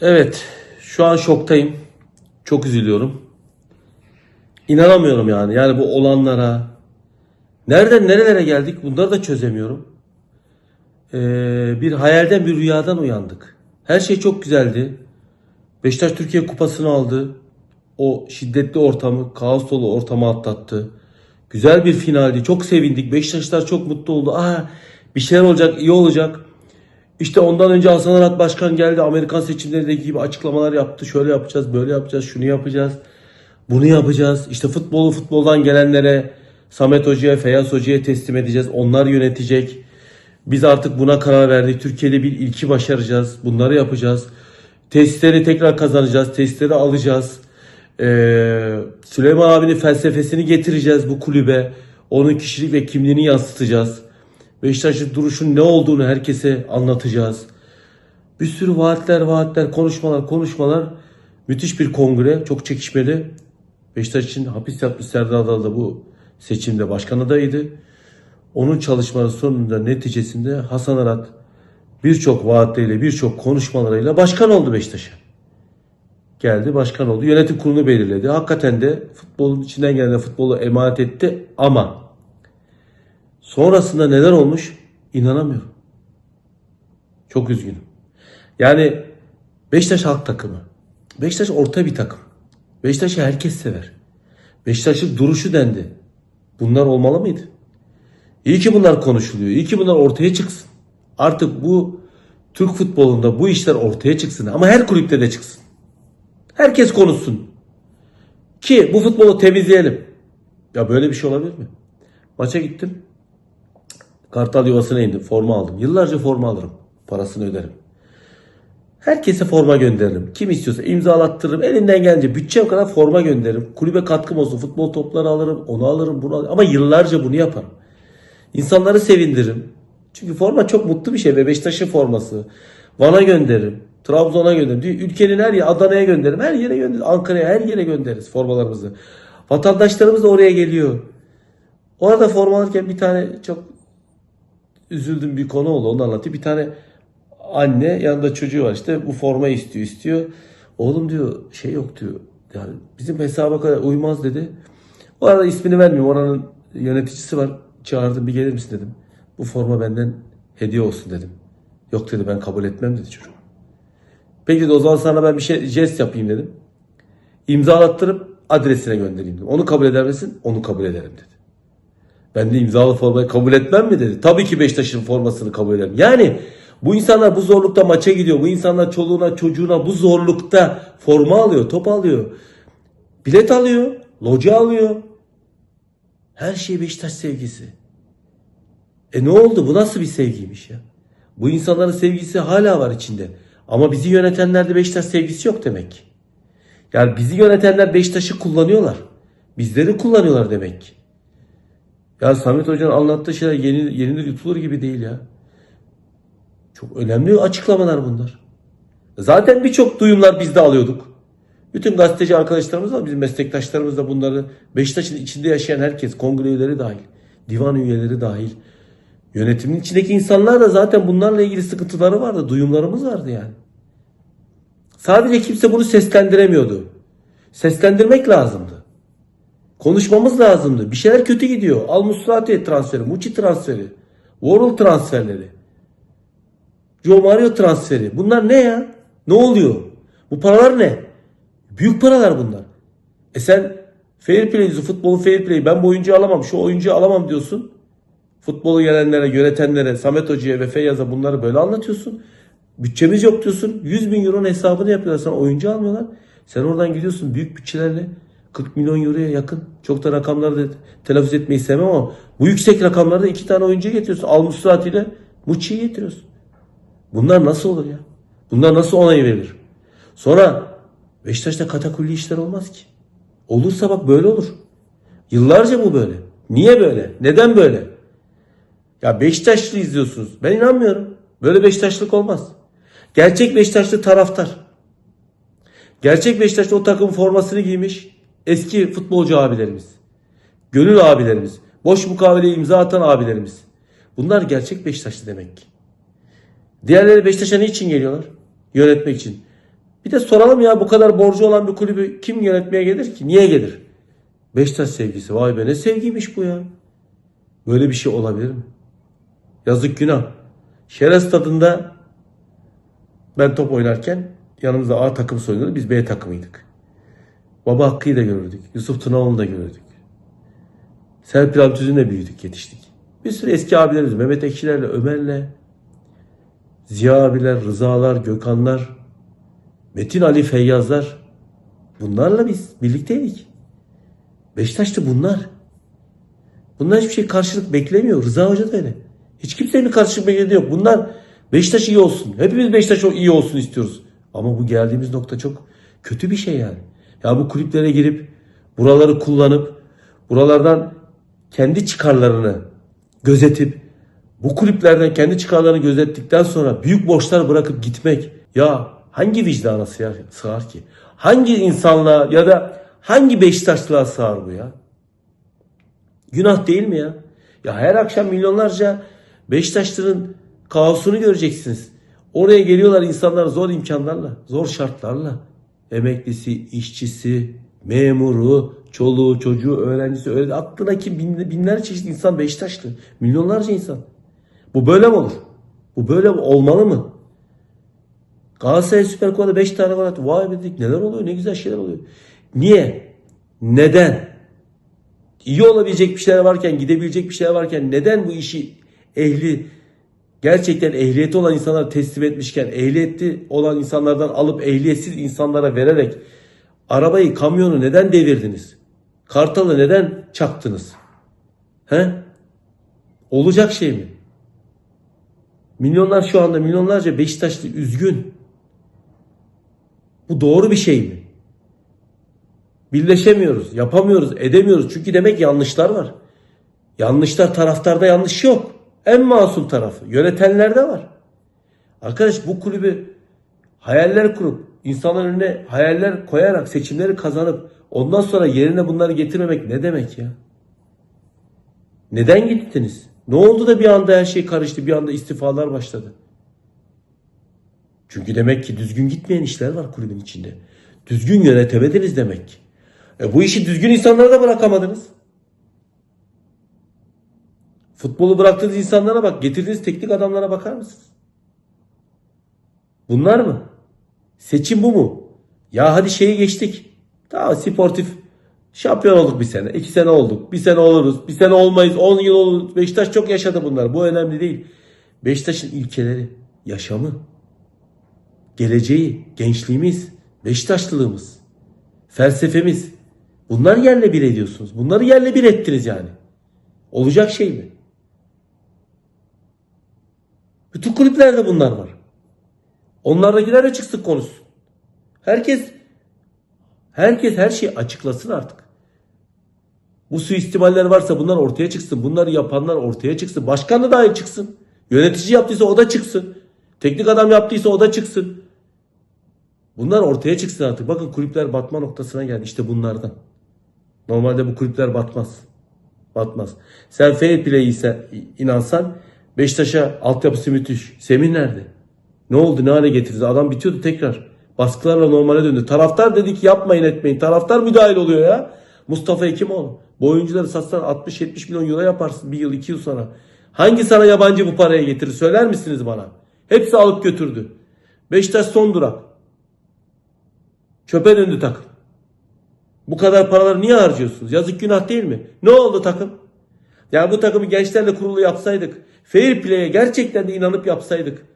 Evet, şu an şoktayım. Çok üzülüyorum. İnanamıyorum yani. Yani bu olanlara. Nereden nerelere geldik bunları da çözemiyorum. Ee, bir hayalden bir rüyadan uyandık. Her şey çok güzeldi. Beşiktaş Türkiye Kupası'nı aldı. O şiddetli ortamı, kaos dolu ortamı atlattı. Güzel bir finaldi. Çok sevindik. Beşiktaşlar çok mutlu oldu. Aa, bir şeyler olacak, iyi olacak. İşte ondan önce Hasan Arat Başkan geldi. Amerikan seçimlerindeki gibi açıklamalar yaptı. Şöyle yapacağız, böyle yapacağız, şunu yapacağız. Bunu yapacağız. İşte futbolu futboldan gelenlere Samet Hoca'ya, Feyyaz Hoca'ya teslim edeceğiz. Onlar yönetecek. Biz artık buna karar verdik. Türkiye'de bir ilki başaracağız. Bunları yapacağız. Tesisleri tekrar kazanacağız. Tesisleri alacağız. Ee, Süleyman abinin felsefesini getireceğiz bu kulübe. Onun kişilik ve kimliğini yansıtacağız. Beşiktaş'ın duruşun ne olduğunu herkese anlatacağız. Bir sürü vaatler, vaatler, konuşmalar, konuşmalar. Müthiş bir kongre, çok çekişmeli. Beşiktaş için hapis yatmış Serdar Adalı da bu seçimde başkan adayıydı. Onun çalışmaları sonunda neticesinde Hasan Arat birçok vaatleriyle, birçok konuşmalarıyla başkan oldu Beşiktaş'a. Geldi başkan oldu. Yönetim kurulunu belirledi. Hakikaten de futbolun içinden gelen futbolu emanet etti ama sonrasında neler olmuş inanamıyorum. Çok üzgünüm. Yani Beşiktaş halk takımı. Beşiktaş orta bir takım. Beşiktaş'ı herkes sever. Beşiktaş'ın duruşu dendi. Bunlar olmalı mıydı? İyi ki bunlar konuşuluyor. İyi ki bunlar ortaya çıksın. Artık bu Türk futbolunda bu işler ortaya çıksın. Ama her kulüpte de çıksın. Herkes konuşsun. Ki bu futbolu temizleyelim. Ya böyle bir şey olabilir mi? Maça gittim. Kartal yuvasına indim. Forma aldım. Yıllarca forma alırım. Parasını öderim. Herkese forma gönderirim. Kim istiyorsa imzalattırırım. Elinden gelince bütçem kadar forma gönderirim. Kulübe katkım olsun. Futbol topları alırım. Onu alırım. Bunu alırım. Ama yıllarca bunu yaparım. İnsanları sevindiririm. Çünkü forma çok mutlu bir şey. Ve Beşiktaş'ın forması. Van'a gönderirim. Trabzon'a gönderirim. Ülkenin her yeri Adana'ya gönderirim. Her yere gönderirim. Ankara'ya her yere göndeririz formalarımızı. Vatandaşlarımız da oraya geliyor. Orada forma alırken bir tane çok üzüldüğüm bir konu oldu. Onu anlatayım. Bir tane anne yanında çocuğu var işte bu formayı istiyor istiyor. Oğlum diyor şey yok diyor. Yani bizim hesaba kadar uymaz dedi. O arada ismini vermiyorum. Oranın yöneticisi var. Çağırdım bir gelir misin dedim. Bu forma benden hediye olsun dedim. Yok dedi ben kabul etmem dedi çocuk. Peki dedi o zaman sana ben bir şey jest yapayım dedim. İmzalattırıp adresine göndereyim dedim. Onu kabul eder misin? Onu kabul ederim dedi. Ben de imzalı formayı kabul etmem mi dedi. Tabii ki Beşiktaş'ın formasını kabul ederim. Yani bu insanlar bu zorlukta maça gidiyor. Bu insanlar çoluğuna çocuğuna bu zorlukta forma alıyor, top alıyor. Bilet alıyor, loca alıyor. Her şey Beşiktaş sevgisi. E ne oldu? Bu nasıl bir sevgiymiş ya? Bu insanların sevgisi hala var içinde. Ama bizi yönetenlerde Beşiktaş sevgisi yok demek. Yani bizi yönetenler Beşiktaş'ı kullanıyorlar. Bizleri kullanıyorlar demek. Ya Samet Hoca'nın anlattığı şeyler yeni, yenilir yutulur gibi değil ya. Çok önemli açıklamalar bunlar. Zaten birçok duyumlar biz de alıyorduk. Bütün gazeteci arkadaşlarımız var, bizim meslektaşlarımız da bunları Beşiktaş'ın içinde yaşayan herkes, kongre üyeleri dahil, divan üyeleri dahil, yönetimin içindeki insanlar da zaten bunlarla ilgili sıkıntıları vardı, duyumlarımız vardı yani. Sadece kimse bunu seslendiremiyordu. Seslendirmek lazımdı. Konuşmamız lazımdı. Bir şeyler kötü gidiyor. Al Musrati transferi, Muçi transferi, World transferleri. Joe Mario transferi. Bunlar ne ya? Ne oluyor? Bu paralar ne? Büyük paralar bunlar. E sen fair play. Futbolun fair play. Ben bu oyuncuyu alamam. Şu oyuncuyu alamam diyorsun. Futbolu gelenlere, yönetenlere, Samet Hoca'ya ve Feyyaz'a bunları böyle anlatıyorsun. Bütçemiz yok diyorsun. 100 bin euronun hesabını yapıyorlar. Sana oyuncu almıyorlar. Sen oradan gidiyorsun büyük bütçelerle 40 milyon euroya yakın. Çok da rakamları da telaffuz etmeyi sevmem ama bu yüksek rakamlarda iki tane oyuncu getiriyorsun. Al Musrati ile Muçi'yi getiriyorsun. Bunlar nasıl olur ya? Bunlar nasıl onay verilir? Sonra Beşiktaş'ta katakulli işler olmaz ki. Olursa bak böyle olur. Yıllarca bu böyle. Niye böyle? Neden böyle? Ya Beşiktaşlı izliyorsunuz. Ben inanmıyorum. Böyle Beşiktaşlık olmaz. Gerçek Beşiktaşlı taraftar. Gerçek Beşiktaşlı o takım formasını giymiş eski futbolcu abilerimiz. Gönül abilerimiz. Boş mukavele imza atan abilerimiz. Bunlar gerçek Beşiktaşlı demek ki. Diğerleri Beşiktaş'a niçin geliyorlar? Yönetmek için. Bir de soralım ya bu kadar borcu olan bir kulübü kim yönetmeye gelir ki? Niye gelir? Beşiktaş sevgisi. Vay be ne sevgiymiş bu ya. Böyle bir şey olabilir mi? Yazık günah. Şeref stadında ben top oynarken yanımızda A takım soyunuyordu. Biz B takımıydık. Baba Hakkı'yı da görürdük. Yusuf Tunaoğlu'nu da görürdük. Serpil Abdüz'ünle büyüdük, yetiştik. Bir sürü eski abileriz. Mehmet Ekşilerle, Ömer'le, Ziya abiler, Rızalar, Gökhanlar, Metin Ali Feyyazlar. Bunlarla biz birlikteydik. Beşiktaş'ta bunlar. Bunlar hiçbir şey karşılık beklemiyor. Rıza Hoca da öyle. Hiç kimsenin karşılık beklediği yok. Bunlar Beşiktaş iyi olsun. Hepimiz Beşiktaş iyi olsun istiyoruz. Ama bu geldiğimiz nokta çok kötü bir şey yani. Ya bu kulüplere girip buraları kullanıp buralardan kendi çıkarlarını gözetip bu kulüplerden kendi çıkarlarını gözettikten sonra büyük borçlar bırakıp gitmek ya hangi vicdana sığar, ki? Hangi insanlığa ya da hangi Beşiktaşlığa sığar bu ya? Günah değil mi ya? Ya her akşam milyonlarca Beşiktaşlıların kaosunu göreceksiniz. Oraya geliyorlar insanlar zor imkanlarla, zor şartlarla. Emeklisi, işçisi, memuru, çoluğu, çocuğu, öğrencisi, öyle aklına ki bin, binlerce çeşit insan Beşiktaşlı. Milyonlarca insan. Bu böyle mi olur? Bu böyle olmalı mı? Galatasaray Süper Kupa'da 5 tane var. Vay be dedik neler oluyor ne güzel şeyler oluyor. Niye? Neden? İyi olabilecek bir şeyler varken, gidebilecek bir şeyler varken neden bu işi ehli, gerçekten ehliyeti olan insanlara teslim etmişken, ehliyetli olan insanlardan alıp ehliyetsiz insanlara vererek arabayı, kamyonu neden devirdiniz? Kartalı neden çaktınız? He? Olacak şey mi? Milyonlar şu anda milyonlarca Beşiktaşlı üzgün. Bu doğru bir şey mi? Birleşemiyoruz, yapamıyoruz, edemiyoruz. Çünkü demek yanlışlar var. Yanlışlar taraftarda yanlış yok. En masum tarafı yönetenlerde var. Arkadaş bu kulübü hayaller kurup insanların önüne hayaller koyarak seçimleri kazanıp ondan sonra yerine bunları getirmemek ne demek ya? Neden gittiniz? Ne oldu da bir anda her şey karıştı, bir anda istifalar başladı? Çünkü demek ki düzgün gitmeyen işler var kulübün içinde. Düzgün yönetemediniz demek ki. E bu işi düzgün insanlara da bırakamadınız. Futbolu bıraktığınız insanlara bak, getirdiğiniz teknik adamlara bakar mısınız? Bunlar mı? Seçim bu mu? Ya hadi şeyi geçtik. Tamam sportif şampiyon olduk bir sene. iki sene olduk. Bir sene oluruz. Bir sene olmayız. On yıl olur. Beşiktaş çok yaşadı bunlar. Bu önemli değil. Beşiktaş'ın ilkeleri, yaşamı, geleceği, gençliğimiz, Beşiktaşlılığımız, felsefemiz. Bunlar yerle bir ediyorsunuz. Bunları yerle bir ettiniz yani. Olacak şey mi? Bütün kulüplerde bunlar var. Onlardakiler de çıksın konuşsun. Herkes herkes her şeyi açıklasın artık. Bu suistimaller varsa bunlar ortaya çıksın. Bunları yapanlar ortaya çıksın. Başkan da dahil çıksın. Yönetici yaptıysa o da çıksın. Teknik adam yaptıysa o da çıksın. Bunlar ortaya çıksın artık. Bakın kulüpler batma noktasına geldi. İşte bunlardan. Normalde bu kulüpler batmaz. Batmaz. Sen fair play inansan Beşiktaş'a altyapısı müthiş. Semih nerede? Ne oldu? Ne hale getirdi? Adam bitiyordu tekrar. Baskılarla normale döndü. Taraftar dedi ki yapmayın etmeyin. Taraftar müdahil oluyor ya. Mustafa Ekimoğlu. Bu oyuncuları satsan 60-70 milyon euro yaparsın bir yıl iki yıl sonra. Hangi sana yabancı bu paraya getirir söyler misiniz bana? Hepsi alıp götürdü. Beşiktaş son durak. Çöpe döndü takım. Bu kadar paraları niye harcıyorsunuz? Yazık günah değil mi? Ne oldu takım? Ya bu takımı gençlerle kurulu yapsaydık, fair play'e gerçekten de inanıp yapsaydık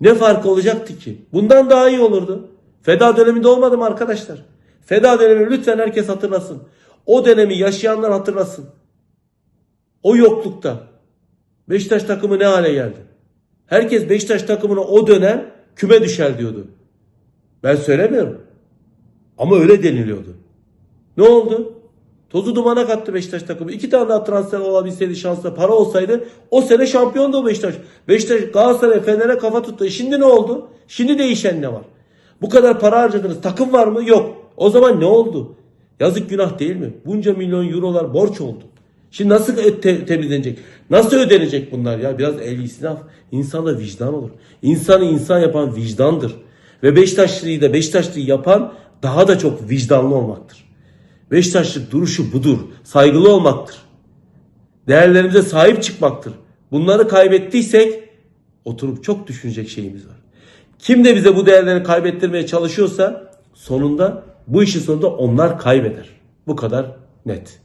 ne farkı olacaktı ki? Bundan daha iyi olurdu. Feda döneminde olmadı mı arkadaşlar? Feda dönemini lütfen herkes hatırlasın. O dönemi yaşayanlar hatırlasın. O yoklukta Beşiktaş takımı ne hale geldi? Herkes Beşiktaş takımına o dönem küme düşer diyordu. Ben söylemiyorum. Ama öyle deniliyordu. Ne oldu? Tozu dumana kattı Beşiktaş takımı. İki tane daha transfer olabilseydi şansla para olsaydı o sene şampiyondu o Beşiktaş. Beşiktaş Galatasaray Fener'e kafa tuttu. E Şimdi ne oldu? Şimdi değişen ne var? Bu kadar para harcadınız. Takım var mı? Yok. O zaman ne oldu? Yazık günah değil mi? Bunca milyon eurolar borç oldu. Şimdi nasıl te- temizlenecek? Nasıl ödenecek bunlar ya? Biraz el isnaf. İnsanda vicdan olur. İnsanı insan yapan vicdandır. Ve Beşiktaşlı'yı da Beşiktaşlı'yı yapan daha da çok vicdanlı olmaktır. Beşiktaşlı duruşu budur. Saygılı olmaktır. Değerlerimize sahip çıkmaktır. Bunları kaybettiysek oturup çok düşünecek şeyimiz var. Kim de bize bu değerleri kaybettirmeye çalışıyorsa sonunda bu işin sonunda onlar kaybeder. Bu kadar net.